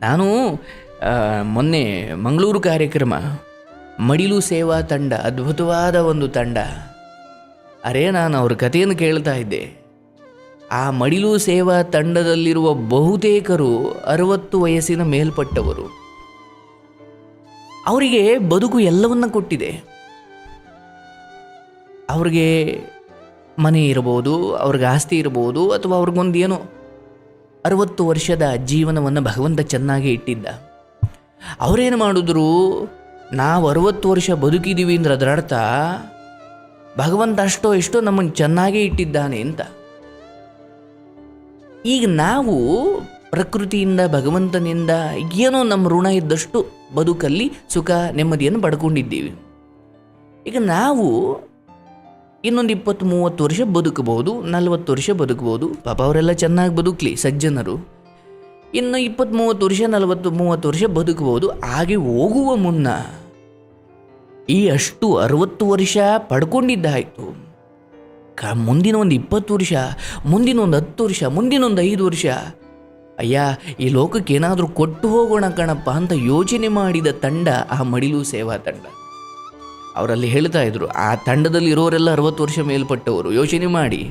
ನಾನು ಮೊನ್ನೆ ಮಂಗಳೂರು ಕಾರ್ಯಕ್ರಮ, ಮಡಿಲು ಸೇವಾ ತಂಡ, ಅದ್ಭುತವಾದ ಒಂದು ತಂಡ. ಅರೇ, ನಾನು ಅವ್ರ ಕಥೆಯನ್ನು ಕೇಳ್ತಾ ಇದ್ದೆ. ಆ ಮಡಿಲು ಸೇವಾ ತಂಡದಲ್ಲಿರುವ ಬಹುತೇಕರು ಅರವತ್ತು ವಯಸ್ಸಿನ ಮೇಲ್ಪಟ್ಟವರು. ಅವರಿಗೆ ಬದುಕು ಎಲ್ಲವನ್ನ ಕೊಟ್ಟಿದೆ. ಅವ್ರಿಗೆ ಮನೆ ಇರ್ಬೋದು, ಅವ್ರಿಗೆ ಆಸ್ತಿ ಇರ್ಬೋದು, ಅಥವಾ ಅವ್ರಿಗೊಂದು ಏನೋ ಅರವತ್ತು ವರ್ಷದ ಜೀವನವನ್ನು ಭಗವಂತ ಚೆನ್ನಾಗಿ ಇಟ್ಟಿದ್ದ. ಅವರೇನು ಮಾಡಿದ್ರು? ನಾವು ಅರವತ್ತು ವರ್ಷ ಬದುಕಿದ್ದೀವಿ ಅಂದ್ರೆ ಅದರ ಅರ್ಥ ಭಗವಂತ ಅಷ್ಟೋ ಎಷ್ಟೋ ನಮ್ಮನ್ನು ಚೆನ್ನಾಗೇ ಇಟ್ಟಿದ್ದಾನೆ ಅಂತ. ಈಗ ನಾವು ಪ್ರಕೃತಿಯಿಂದ, ಭಗವಂತನಿಂದ ಏನೋ ನಮ್ಮ ಋಣ ಇದ್ದಷ್ಟು ಬದುಕಲ್ಲಿ ಸುಖ ನೆಮ್ಮದಿಯನ್ನು ಪಡ್ಕೊಂಡಿದ್ದೀವಿ. ಈಗ ನಾವು ಇನ್ನೊಂದು ಇಪ್ಪತ್ತು ಮೂವತ್ತು ವರ್ಷ ಬದುಕಬಹುದು, ನಲವತ್ತು ವರ್ಷ ಬದುಕಬಹುದು. ಪಾಪ ಅವರೆಲ್ಲ ಚೆನ್ನಾಗಿ ಬದುಕಲಿ, ಸಜ್ಜನರು. ಇನ್ನು ಇಪ್ಪತ್ತು ಮೂವತ್ತು ವರ್ಷ ನಲವತ್ತು ಮೂವತ್ತು ವರ್ಷ ಬದುಕಬಹುದು, ಹಾಗೆ ಹೋಗುವ ಮುನ್ನ. ಈ ಅಷ್ಟು ಅರವತ್ತು ವರ್ಷ ಪಡ್ಕೊಂಡಿದ್ದಾಯಿತು. ಕ, ಮುಂದಿನ ಒಂದು ಇಪ್ಪತ್ತು ವರ್ಷ, ಮುಂದಿನ ಒಂದು ಹತ್ತು ವರ್ಷ, ಮುಂದಿನ ಒಂದು ಐದು ವರ್ಷ. ಅಯ್ಯ, ಈ ಲೋಕಕ್ಕೆ ಏನಾದರೂ ಕೊಟ್ಟು ಹೋಗೋಣ ಕಣಪ್ಪ ಅಂತ ಯೋಚನೆ ಮಾಡಿದ ತಂಡ, ಆ ಮಡಿಲು ಸೇವಾ ತಂಡ. ಅವರಲ್ಲಿ ಹೇಳ್ತಾ ಇದ್ರು, ಆ ತಂಡದಲ್ಲಿ ಇರೋರೆಲ್ಲ ಅರವತ್ತು ವರ್ಷ ಮೇಲ್ಪಟ್ಟವರು, ಯೋಚನೆ ಮಾಡಿ.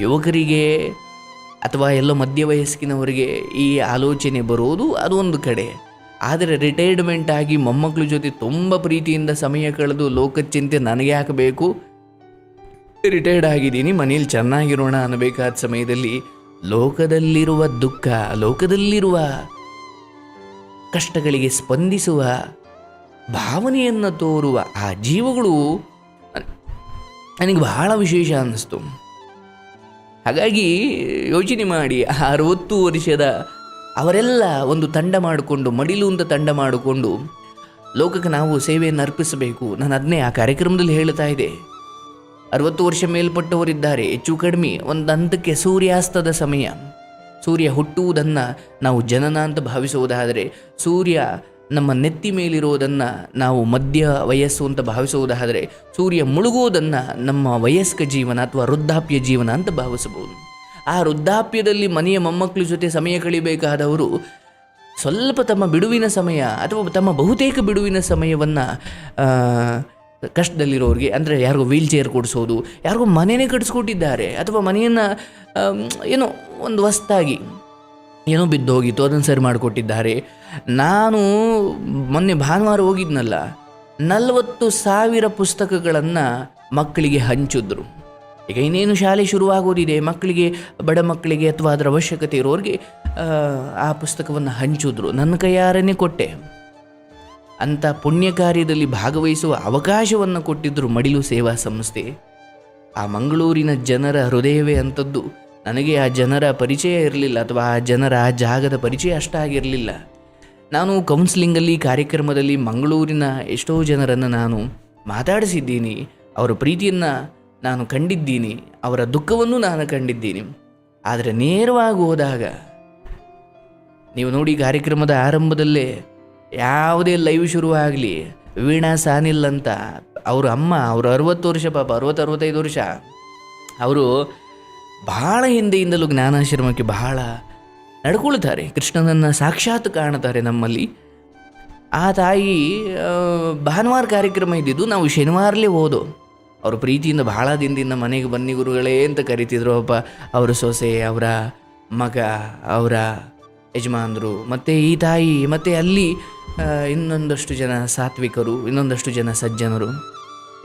ಯುವಕರಿಗೆ ಅಥವಾ ಎಲ್ಲ ಮಧ್ಯ ವಯಸ್ಸಿನವರಿಗೆ ಈ ಆಲೋಚನೆ ಬರೋದು ಅದು ಒಂದು ಕಡೆ. ಆದರೆ ರಿಟೈರ್ಡ್ಮೆಂಟ್ ಆಗಿ ಮೊಮ್ಮಕ್ಕಳ ಜೊತೆ ತುಂಬ ಪ್ರೀತಿಯಿಂದ ಸಮಯ ಕಳೆದು ಲೋಕದ ಚಿಂತೆ ನನಗೆ ಹಾಕಬೇಕು. ರಿಟೈರ್ಡ್ ಆಗಿದ್ದೀನಿ, ಮನೇಲಿ ಚೆನ್ನಾಗಿರೋಣ ಅನ್ನಬೇಕಾದ ಸಮಯದಲ್ಲಿ ಲೋಕದಲ್ಲಿರುವ ದುಃಖ, ಲೋಕದಲ್ಲಿರುವ ಕಷ್ಟಗಳಿಗೆ ಸ್ಪಂದಿಸುವ ಭಾವನೆಯನ್ನು ತೋರುವ ಆ ಜೀವಗಳು ನನಗೆ ಬಹಳ ವಿಶೇಷ ಅನ್ನಿಸ್ತು. ಹಾಗಾಗಿ ಯೋಚನೆ ಮಾಡಿ ಆ ಅರವತ್ತು ವರ್ಷದ ಅವರೆಲ್ಲ ಒಂದು ತಂಡ ಮಾಡಿಕೊಂಡು, ಮಡಿಲು ಅಂತ ತಂಡ ಮಾಡಿಕೊಂಡು, ಲೋಕಕ್ಕೆ ನಾವು ಸೇವೆಯನ್ನು ಅರ್ಪಿಸಬೇಕು. ನಾನು ಅದನ್ನೇ ಆ ಕಾರ್ಯಕ್ರಮದಲ್ಲಿ ಹೇಳ್ತಾ ಇದೆ ಅರವತ್ತು ವರ್ಷ ಮೇಲ್ಪಟ್ಟವರಿದ್ದಾರೆ, ಹೆಚ್ಚು ಕಡಿಮೆ, ಒಂದು ಹಂತಕ್ಕೆ ಸೂರ್ಯಾಸ್ತದ ಸಮಯ. ಸೂರ್ಯ ಹುಟ್ಟುವುದನ್ನು ನಾವು ಜನನ ಅಂತ ಭಾವಿಸುವುದಾದರೆ, ಸೂರ್ಯ ನಮ್ಮ ನೆತ್ತಿ ಮೇಲಿರುವುದನ್ನು ನಾವು ಮಧ್ಯ ವಯಸ್ಸು ಅಂತ ಭಾವಿಸುವುದಾದರೆ ಸೂರ್ಯ ಮುಳುಗುವುದನ್ನು ನಮ್ಮ ವಯಸ್ಕ ಜೀವನ ಅಥವಾ ವೃದ್ಧಾಪ್ಯ ಜೀವನ ಅಂತ ಭಾವಿಸಬಹುದು. ಆ ವೃದ್ಧಾಪ್ಯದಲ್ಲಿ ಮನೆಯ ಮೊಮ್ಮಕ್ಕಳ ಜೊತೆ ಸಮಯ ಕಳಿಬೇಕಾದವರು ಸ್ವಲ್ಪ ತಮ್ಮ ಬಿಡುವಿನ ಸಮಯ ಅಥವಾ ತಮ್ಮ ಬಹುತೇಕ ಬಿಡುವಿನ ಸಮಯವನ್ನು ಕಷ್ಟದಲ್ಲಿರೋರಿಗೆ, ಅಂದರೆ ಯಾರಿಗೋ ವೀಲ್ ಚೇರ್ ಕೊಡಿಸೋದು, ಯಾರಿಗೋ ಮನೆಯೇ ಕಟ್ಟಿಸ್ಕೊಟ್ಟಿದ್ದಾರೆ ಅಥವಾ ಮನೆಯನ್ನು ಏನೋ ಒಂದು ಹೊಸ್ತಾಗಿ ಏನೋ ಬಿದ್ದು ಹೋಗಿತ್ತು ಅದನ್ನು ಸರಿ ಮಾಡಿಕೊಟ್ಟಿದ್ದಾರೆ. ನಾನು ಮೊನ್ನೆ ಭಾನುವಾರ ಹೋಗಿದ್ನಲ್ಲ ನಲವತ್ತು ಸಾವಿರ ಪುಸ್ತಕಗಳನ್ನು ಮಕ್ಕಳಿಗೆ ಹಂಚಿದ್ರು. ಈಗ ಇನ್ನೇನು ಶಾಲೆ ಶುರುವಾಗೋದಿದೆ ಮಕ್ಕಳಿಗೆ ಬಡ ಮಕ್ಕಳಿಗೆ ಅಥವಾ ಅದರ ಅವಶ್ಯಕತೆ ಇರೋರಿಗೆ ಆ, ಪುಸ್ತಕವನ್ನು ಹಂಚಿದ್ರು. ನನ್ನ ಕೈಯಾರನೇ ಕೊಟ್ಟೆ. ಅಂಥ ಪುಣ್ಯ ಕಾರ್ಯದಲ್ಲಿ ಭಾಗವಹಿಸುವ ಅವಕಾಶವನ್ನು ಕೊಟ್ಟಿದ್ದರು ಮಡಿಲು ಸೇವಾ ಸಂಸ್ಥೆ. ಆ ಮಂಗಳೂರಿನ ಜನರ ಹೃದಯವೇ ಅಂಥದ್ದು ನನಗೆ ಆ ಜನರ ಪರಿಚಯ ಇರಲಿಲ್ಲ ಅಥವಾ ಆ ಜನರ ಜಾಗದ ಪರಿಚಯ ಅಷ್ಟಾಗಿರಲಿಲ್ಲ. ನಾನು ಕೌನ್ಸಿಲಿಂಗಲ್ಲಿ ಕಾರ್ಯಕ್ರಮದಲ್ಲಿ ಮಂಗಳೂರಿನ ಎಷ್ಟೋ ಜನರನ್ನು ನಾನು ಮಾತಾಡಿಸಿದ್ದೀನಿ. ಅವರ ಪ್ರೀತಿಯನ್ನು ನಾನು ಕಂಡಿದ್ದೀನಿ. ಅವರ ದುಃಖವನ್ನು ನಾನು ಕಂಡಿದ್ದೀನಿ. ಆದರೆ ನೇರವಾಗಿ ಹೋದಾಗ, ನೀವು ನೋಡಿ ಕಾರ್ಯಕ್ರಮದ ಆರಂಭದಲ್ಲೇ ಯಾವುದೇ ಲೈವ್ ಶುರುವಾಗಲಿ, ವೀಣಾ ಸಾನಿಲ್ ಅಂತ ಅವ್ರ ಅಮ್ಮ, ಅವರು ಅರವತ್ತು ವರ್ಷ ಪಾಪ, ಅರವತ್ತು, ಅರವತ್ತೈದು ವರ್ಷ, ಅವರು ಬಹಳ ಹಿಂದೆಯಿಂದಲೂ ಜ್ಞಾನಾಶ್ರಮಕ್ಕೆ ಬಹಳ ನಡ್ಕೊಳ್ತಾರೆ. ಕೃಷ್ಣನನ್ನು ಸಾಕ್ಷಾತ್ ಕಾಣ್ತಾರೆ ನಮ್ಮಲ್ಲಿ. ಆ ತಾಯಿ ಭಾನುವಾರ ಕಾರ್ಯಕ್ರಮ ಇದ್ದಿದ್ದು ನಾವು ಶನಿವಾರಲೇ ಓದು ಅವರು ಪ್ರೀತಿಯಿಂದ ಬಹಳ ದಿನದಿಂದ ಮನೆಗೆ ಬನ್ನಿ ಗುರುಗಳೇ ಅಂತ ಕರಿತಿದ್ರು. ಅಪ್ಪ, ಅವರ ಸೊಸೆ, ಅವರ ಮಗ, ಅವರ ಯಜಮಾನರು, ಮತ್ತು ಈ ತಾಯಿ, ಮತ್ತು ಅಲ್ಲಿ ಇನ್ನೊಂದಷ್ಟು ಜನ ಸಾತ್ವಿಕರು, ಇನ್ನೊಂದಷ್ಟು ಜನ ಸಜ್ಜನರು.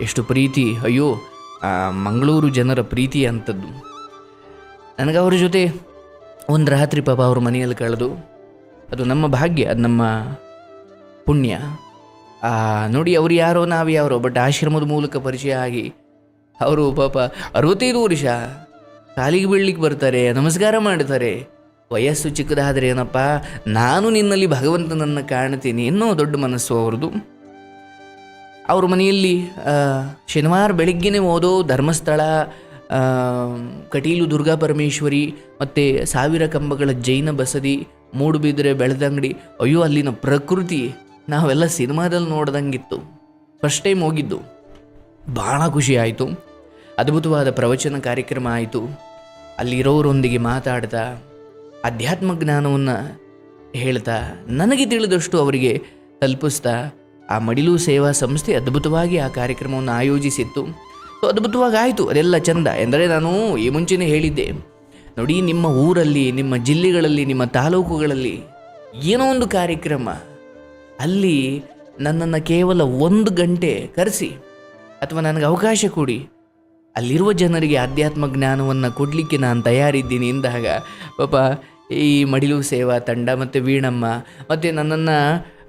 ಎಷ್ಟು ಪ್ರೀತಿ. ಅಯ್ಯೋ ಮಂಗಳೂರು ಜನರ ಪ್ರೀತಿ ಅಂಥದ್ದು ನನಗೆ ಅವ್ರ ಜೊತೆ ಒಂದು ರಾತ್ರಿ ಪಾಪ ಅವ್ರ ಮನೆಯಲ್ಲಿ ಕಳೆದು, ಅದು ನಮ್ಮ ಭಾಗ್ಯ, ಅದು ನಮ್ಮ ಪುಣ್ಯ. ನೋಡಿ ಅವ್ರು ಯಾರೋ, ನಾವು ಯಾರೋ ಬಟ್ ಆಶ್ರಮದ ಮೂಲಕ ಪರಿಚಯ ಆಗಿ ಅವರು ಪಾಪ ಅರವತ್ತೈದು ವರ್ಷ ಕಾಲಿಗೆ ಬೀಳ್ಲಿಕ್ಕೆ ಬರ್ತಾರೆ, ನಮಸ್ಕಾರ ಮಾಡ್ತಾರೆ. ವಯಸ್ಸು ಚಿಕ್ಕದಾದರೆ ಏನಪ್ಪ, ನಾನು ನಿನ್ನಲ್ಲಿ ಭಗವಂತನನ್ನು ಕಾಣ್ತೀನಿ ಇನ್ನೂ ದೊಡ್ಡ ಮನಸ್ಸು ಅವ್ರದ್ದು. ಅವ್ರ ಮನೆಯಲ್ಲಿ ಶನಿವಾರ ಬೆಳಿಗ್ಗೆನೇ ಓದೋ ಧರ್ಮಸ್ಥಳ ಕಟೀಲು ದುರ್ಗಾ ಪರಮೇಶ್ವರಿ ಮತ್ತು ಸಾವಿರ ಕಂಬಗಳ ಜೈನ ಬಸದಿ ಮೂಡುಬಿದ್ರೆ ಬೆಳೆದಂಗಡಿ ಅಯ್ಯೋ ಅಲ್ಲಿನ ಪ್ರಕೃತಿ, ನಾವೆಲ್ಲ ಸಿನಿಮಾದಲ್ಲಿ ನೋಡ್ದಂಗಿತ್ತು. ಫಸ್ಟ್ ಟೈಮ್ ಹೋಗಿದ್ದು. ಭಾಳ ಖುಷಿ ಆಯಿತು. ಅದ್ಭುತವಾದ ಪ್ರವಚನ ಕಾರ್ಯಕ್ರಮ ಆಯಿತು. ಅಲ್ಲಿರೋರೊಂದಿಗೆ ಮಾತಾಡ್ತಾ, ಅಧ್ಯಾತ್ಮ ಜ್ಞಾನವನ್ನು ಹೇಳ್ತಾ, ನನಗೆ ತಿಳಿದಷ್ಟು ಅವರಿಗೆ ತಲುಪಿಸ್ತಾ, ಆ ಮಡಿಲು ಸೇವಾ ಸಂಸ್ಥೆ ಅದ್ಭುತವಾಗಿ ಆ ಕಾರ್ಯಕ್ರಮವನ್ನು ಆಯೋಜಿಸಿತ್ತು. ಅದ್ಭುತವಾಗಿ ಆಯಿತು ಅದೆಲ್ಲ ಚಂದ. ಎಂದರೆ ನಾನು ಈ ಮುಂಚೆನೇ ಹೇಳಿದ್ದೆ. ನೋಡಿ, ನಿಮ್ಮ ಊರಲ್ಲಿ, ನಿಮ್ಮ ಜಿಲ್ಲೆಗಳಲ್ಲಿ, ನಿಮ್ಮ ತಾಲೂಕುಗಳಲ್ಲಿ ಏನೋ ಒಂದು ಕಾರ್ಯಕ್ರಮ. ಅಲ್ಲಿ ನನ್ನನ್ನು ಕೇವಲ ಒಂದು ಗಂಟೆ ಕರೆಸಿ, ಅಥವಾ ನನಗೆ ಅವಕಾಶ ಕೊಡಿ. ಅಲ್ಲಿರುವ ಜನರಿಗೆ ಆಧ್ಯಾತ್ಮ ಜ್ಞಾನವನ್ನು ಕೊಡಲಿಕ್ಕೆ ನಾನು ತಯಾರಿದ್ದೀನಿ ಎಂದಾಗ, ಪಾಪ ಈ ಮಡಿಲು ಸೇವಾ ತಂಡ, ಮತ್ತು ವೀಣಮ್ಮ, ಮತ್ತು ನನ್ನನ್ನು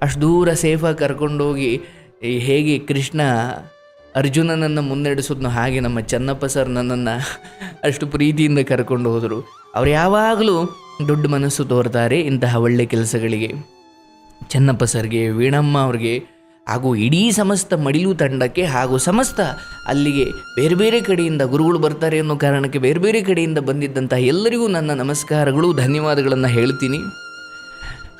ಅಷ್ಟು ದೂರ ಸೇಫಾಗಿ ಕರ್ಕೊಂಡೋಗಿ ಹೇಗೆ ಕೃಷ್ಣ ಅರ್ಜುನನನ್ನು ಮುನ್ನಡೆಸೋದನ್ನು ಹಾಗೆ ನಮ್ಮ ಚನ್ನಪ್ಪ ಸರ್ ನನ್ನನ್ನು ಅಷ್ಟು ಪ್ರೀತಿಯಿಂದ ಕರ್ಕೊಂಡು ಹೋದರು. ಅವ್ರು ಯಾವಾಗಲೂ ದೊಡ್ಡ ಮನಸ್ಸು ತೋರ್ತಾರೆ ಇಂತಹ ಒಳ್ಳೆ ಕೆಲಸಗಳಿಗೆ. ಚೆನ್ನಪ್ಪ ಸರ್ಗೆ, ವೀಣಮ್ಮ ಅವ್ರಿಗೆ ಹಾಗೂ ಇಡೀ ಸಮಸ್ತ ಮಡಿಲು ತಂಡಕ್ಕೆ ಹಾಗೂ ಸಮಸ್ತ ಅಲ್ಲಿಗೆ ಬೇರೆ ಬೇರೆ ಕಡೆಯಿಂದ ಗುರುಗಳು ಬರ್ತಾರೆ ಅನ್ನೋ ಕಾರಣಕ್ಕೆ ಬೇರೆ ಬೇರೆ ಕಡೆಯಿಂದ ಬಂದಿದ್ದಂಥ ಎಲ್ಲರಿಗೂ ನನ್ನ ನಮಸ್ಕಾರಗಳು, ಧನ್ಯವಾದಗಳನ್ನು ಹೇಳ್ತೀನಿ.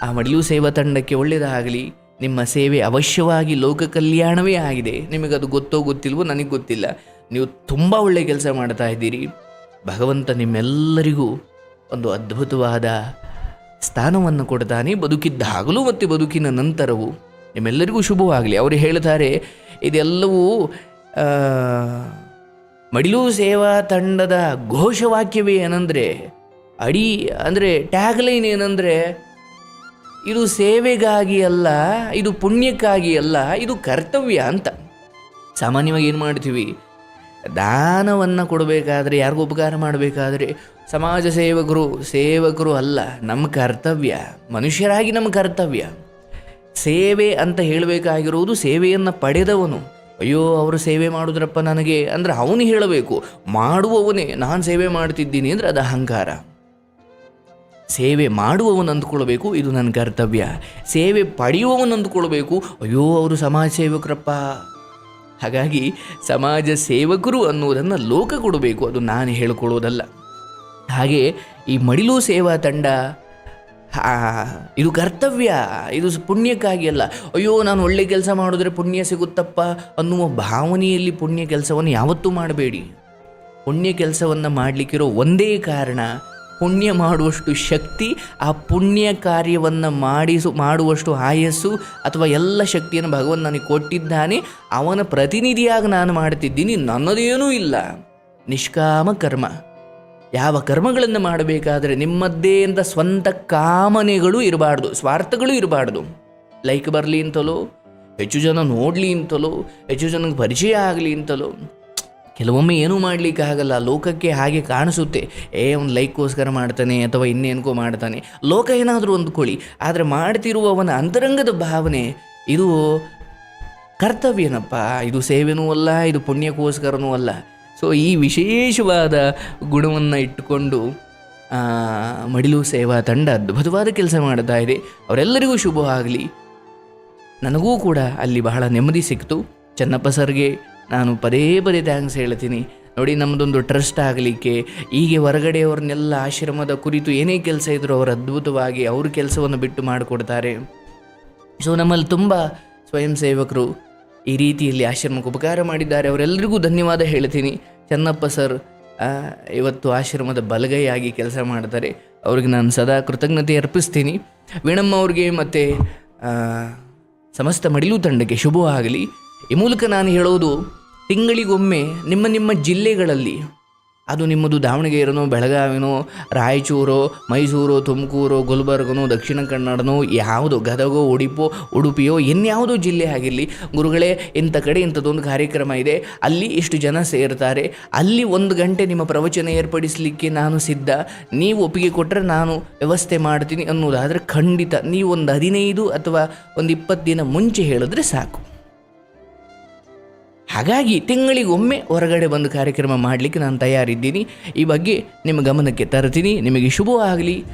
ಆ ಮಡಿಲು ಸೇವಾ ತಂಡಕ್ಕೆ ಒಳ್ಳೆಯದಾಗಲಿ ನಿಮ್ಮ ಸೇವೆ ಅವಶ್ಯವಾಗಿ ಲೋಕ ಕಲ್ಯಾಣವೇ ಆಗಿದೆ. ನಿಮಗದು ಗೊತ್ತೋ ಗೊತ್ತಿಲ್ವೋ ನನಗೆ ಗೊತ್ತಿಲ್ಲ. ನೀವು ತುಂಬ ಒಳ್ಳೆಯ ಕೆಲಸ ಮಾಡ್ತಾ ಇದ್ದೀರಿ. ಭಗವಂತ ನಿಮ್ಮೆಲ್ಲರಿಗೂ ಒಂದು ಅದ್ಭುತವಾದ ಸ್ಥಾನವನ್ನು ಕೊಡ್ತಾನೆ. ಬದುಕಿದ್ದಾಗಲೂ ಮತ್ತು ಬದುಕಿನ ನಂತರವೂ ನಿಮ್ಮೆಲ್ಲರಿಗೂ ಶುಭವಾಗಲಿ. ಅವರು ಹೇಳ್ತಾರೆ, ಇದೆಲ್ಲವೂ ಮಡಿಲು ಸೇವಾ ತಂಡದ ಘೋಷವಾಕ್ಯವೇ ಏನಂದರೆ, ಅಡಿ, ಅಂದರೆ ಟ್ಯಾಗ್ಲೈನ್ ಏನಂದರೆ ಇದು ಸೇವೆಗಾಗಿ ಅಲ್ಲ, ಇದು ಪುಣ್ಯಕ್ಕಾಗಿ ಅಲ್ಲ, ಇದು ಕರ್ತವ್ಯ ಅಂತ. ಸಾಮಾನ್ಯವಾಗಿ ಏನು ಮಾಡ್ತೀವಿ? ದಾನವನ್ನು ಕೊಡಬೇಕಾದ್ರೆ, ಯಾರಿಗೂ ಉಪಕಾರ ಮಾಡಬೇಕಾದ್ರೆ ಸಮಾಜ ಸೇವಕರು ಸೇವಕರು ಅಲ್ಲ, ನಮ್ಮ ಕರ್ತವ್ಯ, ಮನುಷ್ಯರಾಗಿ ನಮ್ಮ ಕರ್ತವ್ಯ. ಸೇವೆ ಅಂತ ಹೇಳಬೇಕಾಗಿರುವುದು ಸೇವೆಯನ್ನು ಪಡೆದವನು. ಅಯ್ಯೋ, ಅವರು ಸೇವೆ ಮಾಡುದ್ರಪ್ಪ ನನಗೆ, ಅಂದರೆ ಅವನು ಹೇಳಬೇಕು, ಮಾಡುವವನೇ, ನಾನು ಸೇವೆ ಮಾಡ್ತಿದ್ದೀನಿ ಅಂದರೆ ಅದು ಅಹಂಕಾರ. ಸೇವೆ ಮಾಡುವವನು ಅಂದುಕೊಳ್ಬೇಕು ಇದು ನನ್ನ ಕರ್ತವ್ಯ. ಸೇವೆ ಪಡೆಯುವವನು ಅಂದುಕೊಳ್ಬೇಕು ಅಯ್ಯೋ, ಅವರು ಸಮಾಜ ಸೇವಕರಪ್ಪ. ಹಾಗಾಗಿ, ಸಮಾಜ ಸೇವಕರು ಅನ್ನುವುದನ್ನು ಲೋಕ ಕೊಡಬೇಕು, ಅದು ನಾನು ಹೇಳಿಕೊಳ್ಳೋದಲ್ಲ. ಹಾಗೆ, ಈ ಮಡಿಲು ಸೇವಾ ತಂಡ ಇದು ಕರ್ತವ್ಯ, ಇದು ಪುಣ್ಯಕ್ಕಾಗಿ ಅಲ್ಲ. ಅಯ್ಯೋ, ನಾನು ಒಳ್ಳೆ ಕೆಲಸ ಮಾಡಿದ್ರೆ ಪುಣ್ಯ ಸಿಗುತ್ತಪ್ಪ ಅನ್ನುವ ಭಾವನೆಯಲ್ಲಿ ಪುಣ್ಯ ಕೆಲಸವನ್ನು ಯಾವತ್ತೂ ಮಾಡಬೇಡಿ. ಪುಣ್ಯ ಕೆಲಸವನ್ನು ಮಾಡಲಿಕ್ಕಿರೋ ಒಂದೇ ಕಾರಣ ಪುಣ್ಯ ಮಾಡುವಷ್ಟು ಶಕ್ತಿ, ಆ ಪುಣ್ಯ ಕಾರ್ಯವನ್ನು ಮಾಡಿಸು, ಮಾಡುವಷ್ಟು ಆಯಸ್ಸು ಅಥವಾ ಎಲ್ಲ ಶಕ್ತಿಯನ್ನು ಭಗವಂತ ನನಗೆ ಕೊಟ್ಟಿದ್ದಾನೆ, ಅವನ ಪ್ರತಿನಿಧಿಯಾಗಿ ನಾನು ಮಾಡ್ತಿದ್ದೀನಿ ನನ್ನದೇನೂ ಇಲ್ಲ. ನಿಷ್ಕಾಮ ಕರ್ಮ. ಯಾವ ಕರ್ಮಗಳನ್ನು ಮಾಡಬೇಕಾದರೆ ನಿಮ್ಮದ್ದೇ ಅಂತ ಸ್ವಂತ ಕಾಮನೆಗಳು ಇರಬಾರ್ದು, ಸ್ವಾರ್ಥಗಳು ಇರಬಾರ್ದು. ಲೈಕ್ ಬರಲಿ ಅಂತಲೋ, ಹೆಚ್ಚು ಜನ ನೋಡಲಿ ಅಂತಲೋ, ಹೆಚ್ಚು ಜನಕ್ಕೆ ಪರಿಚಯ ಆಗಲಿ ಅಂತಲೋ ಕೆಲವೊಮ್ಮೆ ಏನೂ ಮಾಡಲಿಕ್ಕೆ ಆಗಲ್ಲ ಲೋಕಕ್ಕೆ ಹಾಗೆ ಕಾಣಿಸುತ್ತೆ. ಏ ಒಂದು ಲೈಕ್ಗೋಸ್ಕರ ಮಾಡ್ತಾನೆ ಅಥವಾ ಇನ್ನೇನಕೋ ಮಾಡ್ತಾನೆ. ಲೋಕ ಏನಾದರೂ ಅಂದ್ಕೊಳ್ಳಿ ಆದರೆ ಮಾಡ್ತಿರುವವನ ಅಂತರಂಗದ ಭಾವನೆ, ಇದು ಕರ್ತವ್ಯನಪ್ಪ. ಇದು ಸೇವೆನೂ ಅಲ್ಲ, ಇದು ಪುಣ್ಯಕ್ಕೋಸ್ಕರನೂ ಅಲ್ಲ. ಸೊ ಈ ವಿಶೇಷವಾದ ಗುಣವನ್ನು ಇಟ್ಟುಕೊಂಡು ಮಡಿಲು ಸೇವಾ ತಂಡ ಅದ್ಭುತವಾದ ಕೆಲಸ ಮಾಡ್ತಾ ಇದೆ. ಅವರೆಲ್ಲರಿಗೂ ಶುಭವಾಗಲಿ. ನನಗೂ ಕೂಡ ಅಲ್ಲಿ ಬಹಳ ನೆಮ್ಮದಿ ಸಿಕ್ತು. ಚನ್ನಪ್ಪ ಸರ್ಗೆ ನಾನು ಪದೇ ಪದೇ ಥ್ಯಾಂಕ್ಸ್ ಹೇಳ್ತೀನಿ. ನೋಡಿ ನಮ್ಮದೊಂದು ಟ್ರಸ್ಟ್ ಆಗಲಿಕ್ಕೆ, ಹೀಗೆ ಹೊರಗಡೆಯವ್ರನ್ನೆಲ್ಲ ಆಶ್ರಮದ ಕುರಿತು ಏನೇ ಕೆಲಸ ಇದ್ದರೂ ಅವರು ಅದ್ಭುತವಾಗಿ ಅವ್ರ ಕೆಲಸವನ್ನು ಬಿಟ್ಟು ಮಾಡಿಕೊಡ್ತಾರೆ. ಸೊ ನಮ್ಮಲ್ಲಿ ತುಂಬ ಸ್ವಯಂ ಸೇವಕರು ಈ ರೀತಿಯಲ್ಲಿ ಆಶ್ರಮಕ್ಕೆ ಉಪಕಾರ ಮಾಡಿದ್ದಾರೆ. ಅವರೆಲ್ಲರಿಗೂ ಧನ್ಯವಾದ ಹೇಳ್ತೀನಿ. ಚೆನ್ನಪ್ಪ ಸರ್ ಇವತ್ತು ಆಶ್ರಮದ ಬಲಗೈಯಾಗಿ ಕೆಲಸ ಮಾಡ್ತಾರೆ. ಅವ್ರಿಗೆ ನಾನು ಸದಾ ಕೃತಜ್ಞತೆ ಅರ್ಪಿಸ್ತೀನಿ. ವೀಣಮ್ಮ ಅವ್ರಿಗೆ ಮತ್ತು ಸಮಸ್ತ ಮಡಿಲು ತಂಡಕ್ಕೆ ಶುಭವಾಗಲಿ. ಈ ಮೂಲಕ ನಾನು ಹೇಳೋದು ತಿಂಗಳಿಗೊಮ್ಮೆ ನಿಮ್ಮ ನಿಮ್ಮ ಜಿಲ್ಲೆಗಳಲ್ಲಿ, ಅದು ನಿಮ್ಮದು ದಾವಣಗೆರೆನೋ, ಬೆಳಗಾವಿನೋ, ರಾಯಚೂರೋ, ಮೈಸೂರು, ತುಮಕೂರು, ಗುಲ್ಬರ್ಗನೋ, ದಕ್ಷಿಣ ಕನ್ನಡನೋ, ಯಾವುದು ಗದಗೋ, ಉಡುಪೋ, ಉಡುಪಿಯೋ, ಇನ್ಯಾವುದೋ ಜಿಲ್ಲೆ ಆಗಿರಲಿ, ಗುರುಗಳೇ, ಇಂಥ ಕಡೆ ಇಂಥದ್ದೊಂದು ಕಾರ್ಯಕ್ರಮ ಇದೆ. ಅಲ್ಲಿ ಇಷ್ಟು ಜನ ಸೇರ್ತಾರೆ, ಅಲ್ಲಿ ಒಂದು ಗಂಟೆ ನಿಮ್ಮ ಪ್ರವಚನ ಏರ್ಪಡಿಸಲಿಕ್ಕೆ ನಾನು ಸಿದ್ಧ. ನೀವು ಒಪ್ಪಿಗೆ ಕೊಟ್ಟರೆ ನಾನು ವ್ಯವಸ್ಥೆ ಮಾಡ್ತೀನಿ ಅನ್ನೋದಾದರೆ ಖಂಡಿತ. ನೀವು ಒಂದು ಹದಿನೈದು ಅಥವಾ ಒಂದು ಇಪ್ಪತ್ತು ದಿನ ಮುಂಚೆ ಹೇಳಿದ್ರೆ ಸಾಕು. ಹಾಗಾಗಿ ತಿಂಗಳಿಗೊಮ್ಮೆ ಹೊರಗಡೆ ಬಂದು ಕಾರ್ಯಕ್ರಮ ಮಾಡಲಿಕ್ಕೆ ನಾನು ತಯಾರಿದ್ದೀನಿ. ಈ ಬಗ್ಗೆ ನಿಮ್ಮ ಗಮನಕ್ಕೆ ತರ್ತೀನಿ. ನಿಮಗೆ ಶುಭವಾಗಲಿ.